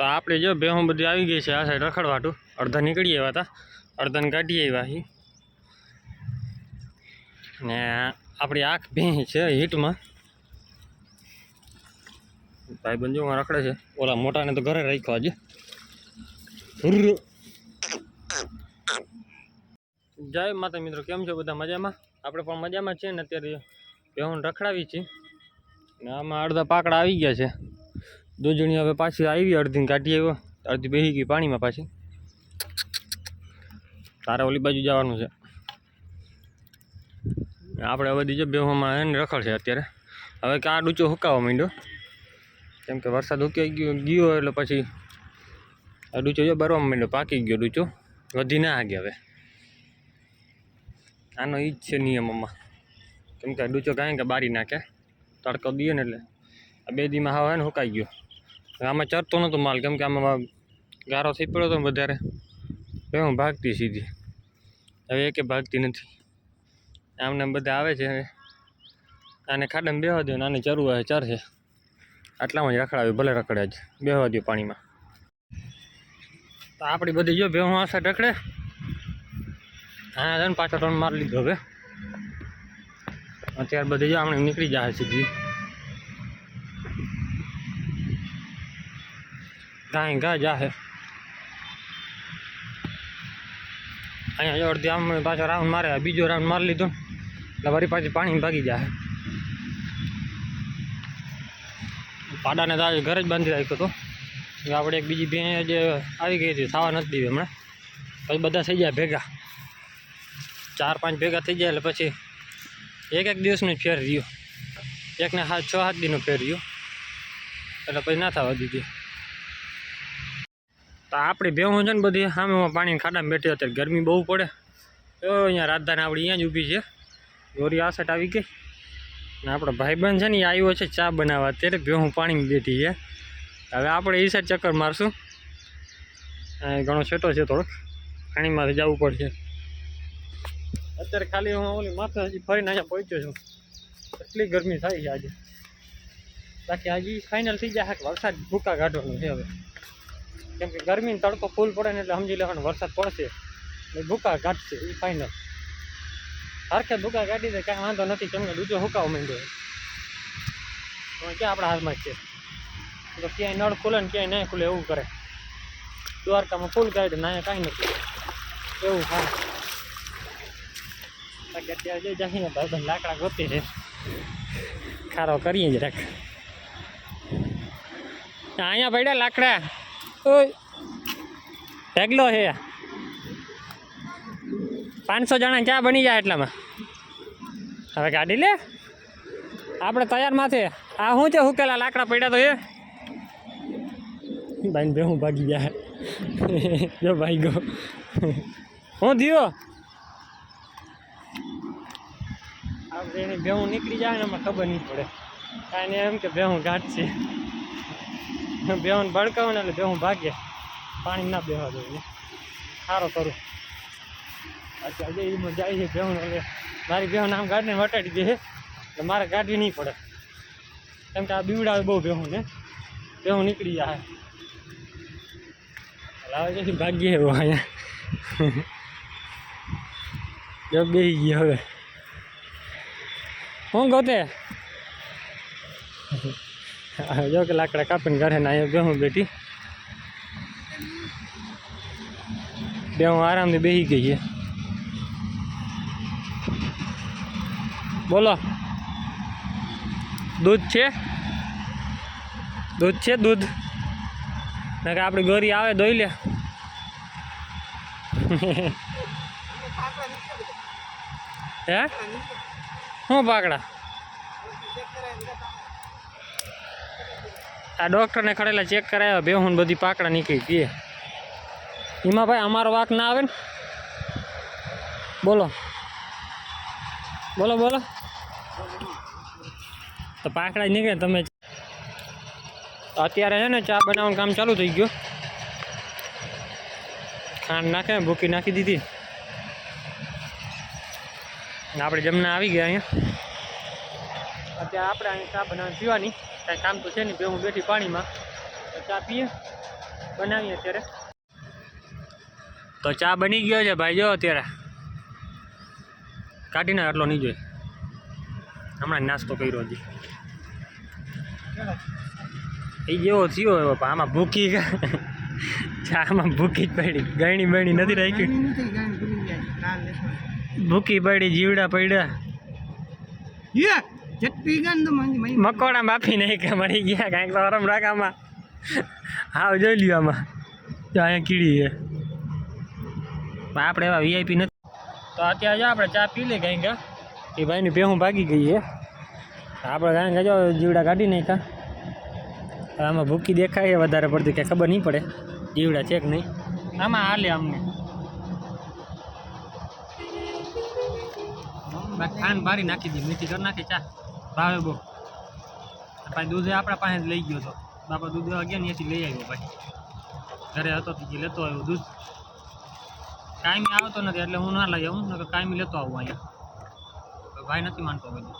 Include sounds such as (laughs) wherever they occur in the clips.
તો આપણે જો ભેહું બધી આવી ગઈ છે, આ સાઈડ રખડવાટું. અડધા નીકળી આવ્યા હતા અડધાને કાઢી આવ્યા હી. ને આપણી આંખ ભેં છે હીટમાં. ભાઈ બંજુમાં રખડે છે. ઓલા મોટાને તો ઘરે રાખ્યો આજે જય માતા મિત્રો, કેમ છો બધા મજામાં? આપણે પણ મજામાં છીએ ને અત્યારે ભેહું રખડાવી છીએ. ને આમાં અડધા પાકડા આવી ગયા છે. દૂધણી હવે પાછી આવી, અડધીને કાઢી આવ્યો. અડધી બેસી ગઈ પાણીમાં પાછી. તારે ઓલી બાજુ જવાનું છે. આપણે હવે બીજો બેહોમાં એને રખડ છે અત્યારે. હવે કે ડૂચો હુકાવા માંડ્યો. કેમ કે વરસાદ ઉકાઈ ગયો ગયો એટલે પછી આ ડૂચો જો બરવા માંડ્યો, પાકી ગયો ડૂચો. વધી ના આગે હવે. આનો ઈ જ છે નિયમોમાં કેમ કે ડૂચો કાંઈ કે બારી નાખે. તડકો દઈએ ને એટલે. આ બે દીમાં હવે ને હુકાઈ ગયો. આમાં ચરતો નહોતો માલ, કેમ કે આમાં ગારો થઈ પડ્યો હતો વધારે. હવે હું ભાગતી સીધી. હવે એકે ભાગતી નથી. આમને આમ બધા આવે છે આને ખાડામાં બેહવા દો ને, આને ચરવું હોય ચર છે. આટલામાં જ રખડાવ્યું, ભલે રખડે જ. બેહવા દો પાણીમાં. તો આપણી બધી જો ભેહું આશા રખડે. હા છે ને ત્રણ મારી લીધો હવે. અત્યારે બધી જો આપણે નીકળી જાય સીધી. ગાય ગા જાહે અહીંયા જો અડધી આમ પાછો રાઉન્ડ મારે બીજો રાઉન્ડ મારી લીધો ને એટલે વળી પાછી પાણી ભાગી જાય પાડાને તો આજે ઘરે જ બાંધી રાખ્યો હતો હવે આપણે એક બીજી બેન જે આવી ગઈ હતી, થવા નથી દીધી હમણાં. પછી બધા થઈ જાય ભેગા. ચાર પાંચ ભેગા થઈ જાય એટલે પછી એક એક દિવસનો જ ફેર રહ્યો. એકને હાથ છ સાત દીનો ફેર રહ્યો. એટલે પછી ના થવા દીધી. તો આપણી ભેહું છે ને બધી સામેમાં પાણી ખાડામાં બેઠી અત્યારે ગરમી બહુ પડે. તો અહીંયા રાજધાની આપણી અહીંયા જ ઊભી છે. ગોરી આસઠ આવી ગઈ. ને આપણો ભાઈબંધ છે ને એ આવ્યો છે ચા બનાવવા. અત્યારે ભેહું પાણીમાં બેઠી છે. હવે આપણે એ સાઈડ ચક્કર મારશું. ઘણો છેટો છે થોડોક. પાણીમાંથી જવું પડશે. અત્યારે ખાલી હું ઓલી માથે હજી ફરીને અહીંયા પહોંચ્યો છું. એટલી ગરમી થાય છે આજે. બાકી હજી ફાઇનલ થઈ જાય. વરસાદ ભૂકા કાઢવાનો છે હવે. કેમ કે ગરમીનો તડકો ફૂલ પડે ને એટલે સમજી લેવાનું વરસાદ પડશે. એટલે ભૂકા કાઢશે એ ફાઇનલ સરખે ભૂકા કાઢી દે કાંઈ વાંધો નથી કેમ કે દૂધો હુકાવ માંડ્યો. ક્યાં આપણા હાથમાં છે? તો ક્યાંય નળ ખુલે ને ક્યાંય નહીં ખુલે એવું કરે. દ્વારકામાં ફૂલ કાઢે ના અહીંયા કાંઈ નથી. એવું હા બાકી અત્યારે જઈ જઈને ભાઈ લાકડા ગોતી છે ખારો કરીએ જ રાખ અહીંયા પડ્યા લાકડા. ઢગલો છે. પાંચસો જણા ક્યાં બની જાય એટલામાં? હવે ગાડી લે. આપણે તૈયાર માથે. આ શું છે? હુકેલા લાકડા પડ્યા તો એ. ભાઈ બે હું ભાગી ગયા. જો ભાઈ ગો હું દિયો આપણે એની ભેહું નીકળી જાય ને એમાં ખબર નહીં પડે. કાંઈ એમ કે ભેહું ઘાટ છે. (laughs) બેહું ભડકાવું ને એટલે બેહું ભાગે પાણી ના બેહવા દઉં સારો કરું. અત્યારે એમાં જાય છે બેહું એટલે. મારી બેહું આમ ગાડીને વટાડી દે એટલે મારે ગાડી નહીં પડે. કેમ કે આ બીવડાવે બહુ બેહું ને. બેહું નીકળી જાય. લાવે છે ભાગીએ એવો અહીંયા. (laughs) જો બેસી ગયો હવે. હું ગોતે? હા, (laughs) જો કે લાકડા કાપીને ઘરે ને અહીંયા બેહું બેટી. બે હું આરામથી બેસી ગઈ છે. બોલો. દૂધ છે? દૂધ છે દૂધ? ને કે આપણી ગોરી આવે દોઈ લે. હે? શું પાકડા? આ ડૉક્ટરને ખડેલા ચેક કરાવ્યા બેહું બધી પાકડા નીકળી ગઈ. એમાં ભાઈ, અમારો વાક ના આવે ને? બોલો. બોલો બોલો. તો પાકડા નીકળે તમે. અત્યારે છે ને ચા બનાવવાનું કામ ચાલુ થઈ ગયું. ખાંડ નાખે, ભૂકી નાખી દીધી. આપણે જમના આવી ગયા અહીંયા. અત્યારે આપણે અહીંયા ચા બનાવવાની પીવાની. કાંઈ કામ તો છે નહીં બે હું બેઠી પાણીમાં. તો ચા પીએ બનાવીએ અત્યારે. તો ચા બની ગયો છે ભાઈ જો અત્યારે. કાઢીને આટલો નહીં જોઈએ હમણાં નાસ્તો કર્યો હજી. એ જેવો થયો એવો પણ આમાં ભૂખી ચામાં ભૂખી જ પડી. ગણી બણી નથી રાખી ભૂખી પડી જીવડા પડ્યા. મકોડા બાફી નહીં કે મરી ગયા, કાંઈક તો હરમ રાખામાં હાવ જોઈ લ્યો આમાં. જો અહીંયા કીડી છે. પણ આપણે એવા વીઆઈપી નથી. તો અત્યારે જો આપણે ચા પી લઈ કાંઈક એ ભાઈની ભેહું ભાગી ગઈ છે. આપણે કાંઈક જો જીવડા કાઢી નાખ્યા. આમાં ભૂકી દેખાય વધારે પડતી કે ખબર નહીં પડે. જીવડા છે કે નહીં? આમાં હાલે અમને ખાંડ ભારી નાખી દી, મીઠી કરી નાખી ચા. ભાવે બહુ ભાઈ દૂધ આપણા પાસે જ લઈ ગયો હતો બાપા દૂધ લેવા ગયા ને ત્યાંથી લઈ આવ્યો ભાઈ. ઘરે હતો ત્યાંથી લેતો આવ્યો દૂધ. કાયમી આવતો નથી એટલે હું ના લઈ આવું, નકર કાયમી લેતો આવું અહીંયા. તો ભાઈ નથી માનતો બધું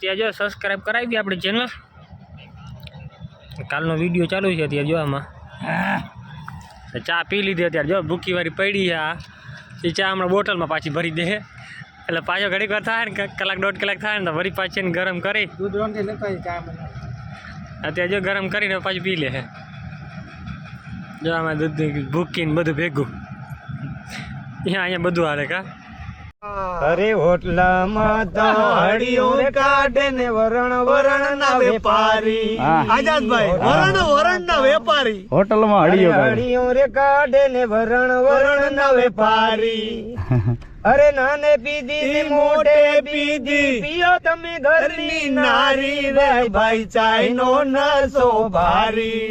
ત્યાં જો સબસ્ક્રાઈબ કરાવી દે આપણી ચેનલ કાલનો વીડિયો ચાલુ છે અત્યારે જો આમાં. તો ચા પી લીધી અત્યારે જો ભૂકી વાળી પડી છે આ. એ ચા હમણાં બોટલમાં પાછી ભરી દે. એટલે પાછો ઘડીક વાર થાય ને કલાક દોઢ કલાક થાય ને તો વળી પાછી ગરમ કરી. દૂધ ચા અત્યારે જો ગરમ કરીને પાછું પી લે છે જો આમાં દૂધ ભૂકીને બધું ભેગું. અહીંયા અહીંયા બધું હાલે કા? અરે હોટલામાં તો હળીઓ કાઢે ને વરણ વરણ ના વેપારી આઝાદભાઈ વરણ વરણ ના વેપારી. હોટલમાં હળીઓ હળીઓ રે કાઢે ને વરણ વરણ ના વેપારી. (laughs) અરે નાને પીધી મોઢે પીધી. પીઓ તમે ઘરની નારી રે ભાઈ. ચાય નો નસો ભારી.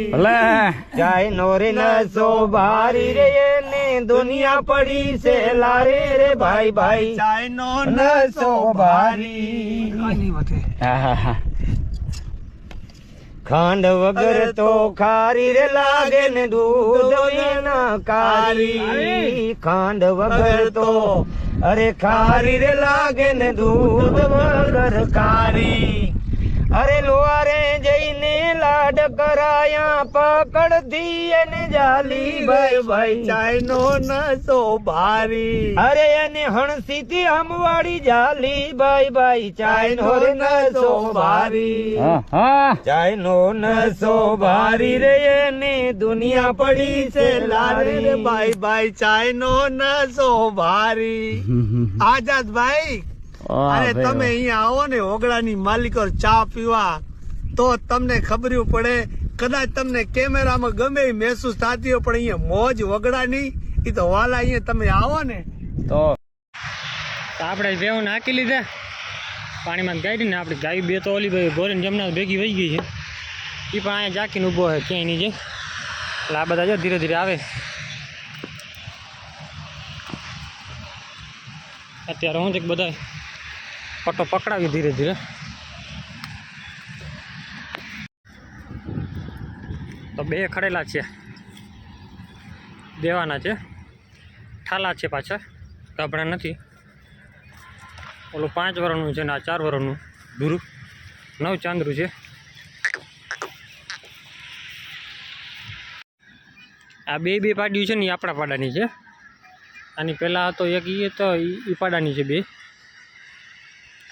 ચાય નો રે નસો ભારી રે એને દુનિયા પડી છે લારે રે ભાઈ ભાઈ. ચાય નો નસો ભારી. ખાંડ વગર તો ખારી રે લાગે ને દૂધ એના કારી ખાંડ વગર તો અરે ખારી રે લાગે ને દૂધ મગર કારી અરે લોહારે જઈને લાડ કરાયા પકડથી એને જાલી ભાઈ ભાઈ. ચાઈનો નસો ભારી. અરે એને હણસી થી હમવાડી જાલી ભાઈ ભાઈ. ચાઈનો નસો ભારી. ચાઈનો નસો ભારી રે એને દુનિયા પડી છે લારે. ભાઈ ભાઈ ચાઈનો નસો ભારી. આઝાદભાઈ વાહ અરે તમે અહીંયા આવો ને ઓગળાની માલિકો ચા પીવા તો તમને ખબર પડે કદાચ તમને કેમેરામાં ગમે મહેસૂસ થતી હોય પણ અહીંયા મોજ વગડાની એ તો વાલા અહીંયા તમે આવો ને. તો આપણે ભેહું નાખી લીધા. પાણીમાં ગાડીને આપણી ગાય બે તો ઓલી ભાઈ ભોરીને જમના ભેગી વહી ગઈ છે. એ પણ અહીંયા જાકીને ઊભો છે ક્યાંય નહીં જાય. એટલે આ બધા જો ધીરે ધીરે આવે. અત્યારે હું જ બધા પટ્ટો પકડાવી ધીરે ધીરે. તો બે ખડેલા છે. દેવાના છે. ઠાલા છે પાછા ગાભણા નથી. ઓલું પાંચ વરણનું છે ને આ ચાર વરણનું. ધુરુ નવ ચાંદરું છે. આ બે બે પાડ્યું છે ને એ આપણા પાડાની છે. આની પહેલાં તો એક એ તો એ પાડાની છે બે.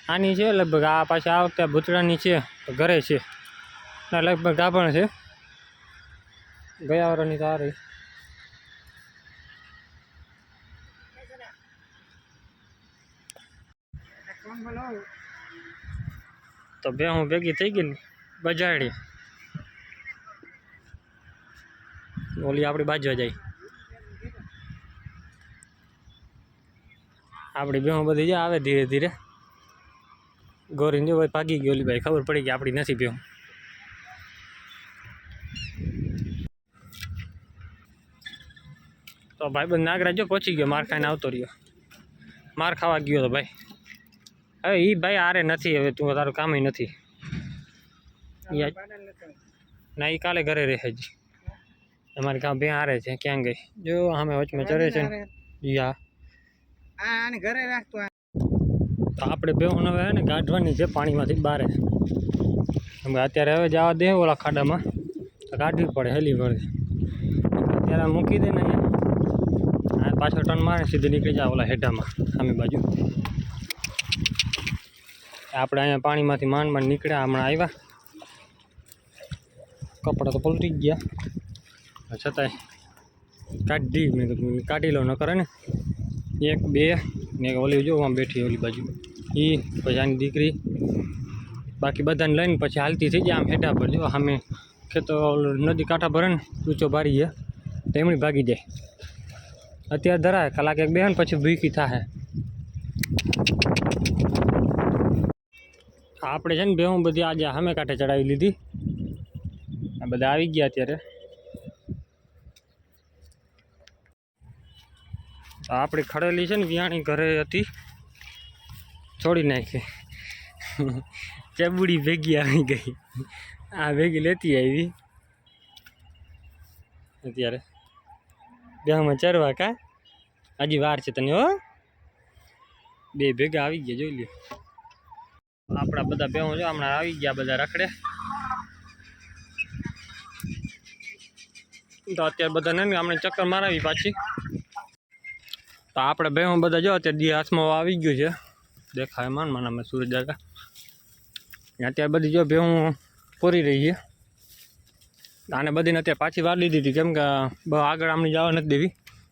આની છે, લગભગ આ પાછા આ વખતે ભૂતળાની છે, ઘરે છે. લગભગ ગાભણ છે. ગયા વર્ષની તો આ રહી. તો બે હું ભેગી થઈ ગઈ ને, બજાડી. ઓલી આપણી બાજુ જાય. આપણી બેહું બધી જાય આવે ધીરે ધીરે. ગોરીને જો ભાઈ ભાગી ગયો ભાઈ ખબર પડી કે આપણી નથી પીવું તો ભાઈ બંધ નાગરાજ જો પહોંચી ગયો, માર ખાઈને આવતો રહ્યો. માર ખાવા ગયો તો ભાઈ. હવે એ ભાઈ આરે નથી, હવે તું તારું કામ નથી. ના એ કાલે ઘરે રહે છે અમારી કામ બે હારે છે, ક્યાં ગઈ? જો અમે વચમાં ચડે છે યા. ઘરે રાખતો તો આપણે બે હવે હે ને કાઢવાની છે, પાણીમાંથી બારે. અમે અત્યારે હવે જવા દે ઓલા ખાડામાં. તો કાઢવી પડે, હેલી પડે અત્યારે મૂકી દે ને અહીંયા. આ પાછો ટર્ન મારે સીધી નીકળી જાય ઓલા હેઠામાં, સામે બાજુ. આપણે અહીંયા પાણીમાંથી માંડ માંડ નીકળ્યા, હમણાં આવ્યા. કપડાં તો પલટી જ ગયા. છતાંય કાઢી મેં કીધું, કાઢી લો ન કરે ને. એક, બે, ને એક ઓલી જો આમ બેઠી ઓલી બાજુ. એ પછી આની દીકરી. બાકી બધાને લઈને પછી હાલતી થઈ ગયા આમ હેઠા પર. જો સામે ખેતો નદી કાંઠા ભરે ને, ઊંચો ભારી છે તો એમણી ભાગી જાય. અત્યારે ધરાય, કલાક એક બે ને પછી ભૂખી થાય આપણે છે ને બે હું બધી આજે સામે કાંઠે ચડાવી લીધી. આ બધા આવી ગયા અત્યારે. આપણી ખડેલી છે ને વિયાણી ઘરે હતી. છોડી નાખી. ચબુડી ભેગી આવી ગઈ. આ ભેગી લેતી આવી. અત્યારે બેમાં ચરવા કા? હજી વાર છે તને, હો. બે ભેગા આવી ગયા, જોઈ લ્યો. આપણા બધા બેહો જો, હમણાં આવી ગયા બધા રખડે. તો અત્યારે બધા નહીં આપણે ચક્કર મારાવી પાછી. તો આપણે બેહો બધા જો, અત્યારે દી હાથમાં આવી ગયું છે. દેખાય માન માનામાં સૂરજ દાદા અત્યારે બધી જો ભેહું પૂરી રહી છે. આને બધીને અત્યારે પાછી વાર લીધી હતી, કેમ કે બહુ આગળ આમની જવા નથી દેવી.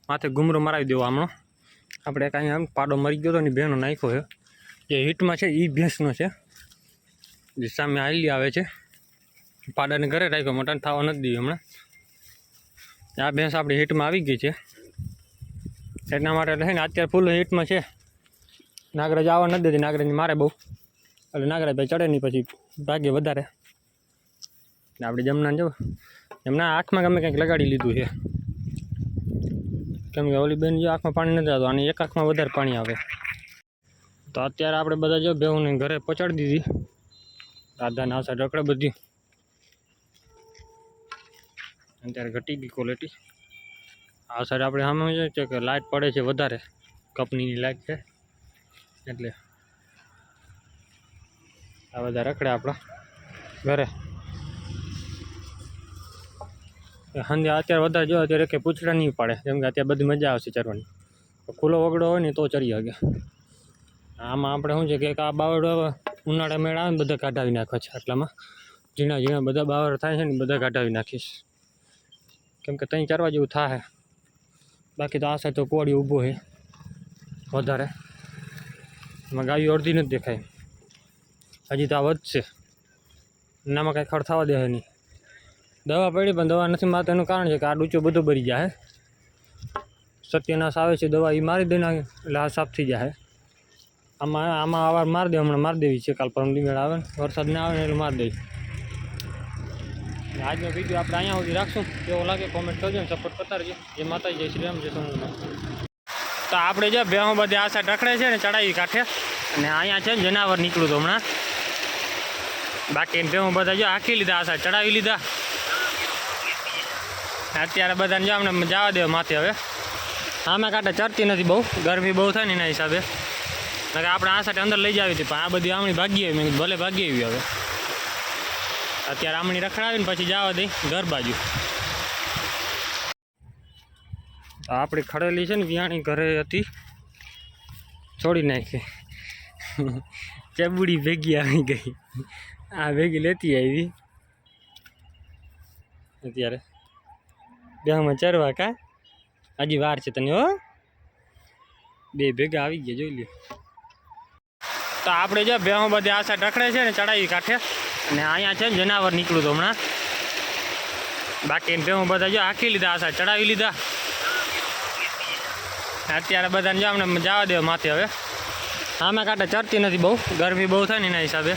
માથે ગુમરો મરાવી દેવો હમણો આપણે કાંઈ આમ પાડો મરી ગયો હતો ને બહેનો નાખ્યો છે. જે હીટમાં છે એ ભેંસનો છે. જે સામે હાલી આવે છે. પાડાને ઘરે રાખ્યો, મટન થવા નથી દીધું હમણાં. આ ભેંસ આપણી હીટમાં આવી ગઈ છે. એટલા માટે છે ને અત્યારે ફૂલ હીટમાં છે. નાગરાજ આવવા નથી દેતી. નાગરાજને મારે બહુ. એટલે નાગરાજ ભાઈ ચડે નહીં પછી ભાગ્ય વધારે. ને આપણે જમના જો, એમના આંખમાં ગમે કંઈક લગાડી લીધું છે. કેમ કે ઓલી બેન જો આંખમાં પાણી નથી આવતું અને એક આંખમાં વધારે પાણી આવે. તો અત્યારે આપણે બધા જો બેહુને ઘરે પહોંચાડી દીધી. રાધાને આ સાઈડ રખડે બધી. અત્યારે ઘટી ગઈ ક્વોલિટી આ સાઈડ આપણે સામે છે કે લાઇટ પડે છે વધારે. કંપનીની લાઇટ છે. એટલે આ બધા રખડે આપણા ઘરે. સાંજે અત્યારે વધારે જો અત્યારે કે પૂછડા નહીં પાડે, કેમ કે અત્યારે બધી મજા આવશે ચરવાની. ખુલ્લો વગડો હોય ને તો ચરી શકે. આમાં આપણે શું છે કે આ બાવડો ઉનાળે મેળ આવે ને બધા કાઢાવી નાખે છે આટલામાં. ઝીણા ઝીણા બધા બાવર થાય છે ને બધા કાઢાવી નાખીશ કેમ કે ત્યાં ચરવા જેવું થાય. બાકી તો આ તો કોળી ઊભો છે વધારે. એમાં ગાયો અડધી નથી દેખાય. હજી તો આ વધશે એનામાં કાંઈ ખડ થવા દે નહીં. દવા પડી પણ દવા નથી મારતા, એનું કારણ છે કે આ ડૂચો બધો ભરી જાય સત્યનાશ આવે છે દવા એ મારી દે નાખે એટલે આ સાફ થઈ જાય આમાં આમાં આવાર મારી દે, હમણાં મારી દેવી છે, કાલ પરમ મેળ આવે ને, વરસાદ ના આવે ને એટલે મારી દઈ આજનો વીડિયો આપણે અહીંયા સુધી રાખશું. કેવો લાગે કોમેન્ટ કરજો સપોર્ટ કરતા જે માતાજી, જય શ્રી રામ, જય સોમનાથ તો આપણે જો બેહો બધી આશા રખડે છે ને ચડાવી કાંઠે. અને અહીંયા છે ને જનાવર નીકળ્યું તો હમણાં. બાકી બેહો બધા જો હાંકી લીધા, આશા ચડાવી લીધા. અત્યારે બધાને જો અમને જવા દેવા માથે હવે. આમે કાંઠે ચડતી નથી બહુ, ગરમી બહુ થાય ને એના હિસાબે. નકર આપણે આ સાથે અંદર લઈ જાવી હતી, પણ આ બધી આમણી ભાગી આવી ભલે ભાગી આવી હવે. અત્યારે આમણી રખડાવીને પછી જવા દઈ, ઘર બાજુ તો આપણી ખડેલી છે ને, વિયાણી ઘરે હતી. છોડી નાખી. ચબડી ભેગી આવી ગઈ. આ ભેગી લેતી આવી. અત્યારે બેમાં ચરવા કા? હજી વાર છે તને, હો. બે ભેગા આવી ગયા, જોઈ લે. તો આપણે જો બેહો બધી આશા રખડે છે ને, ચડાવી કાંઠે. અને અહીંયા છે ને, જનાવર નીકળ્યું તો હમણાં. બાકી બેહો બધા જો આખી લીધા, આશા ચડાવી લીધા. અત્યારે બધાને જો અમને જવા દેવા માથે હવે. આમે કાંઠે ચડતી નથી બહુ. ગરમી બહુ થાય ને એના હિસાબે.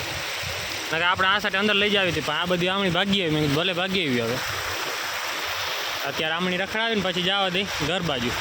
કે આપણે આ સાથે અંદર લઈ જાવી હતી, પણ આ બધી આમણી ભાગી આવી. ભલે ભાગી આવી હવે. અત્યારે આમણી રખડાવીને પછી જવા દઈ ઘર બાજુ.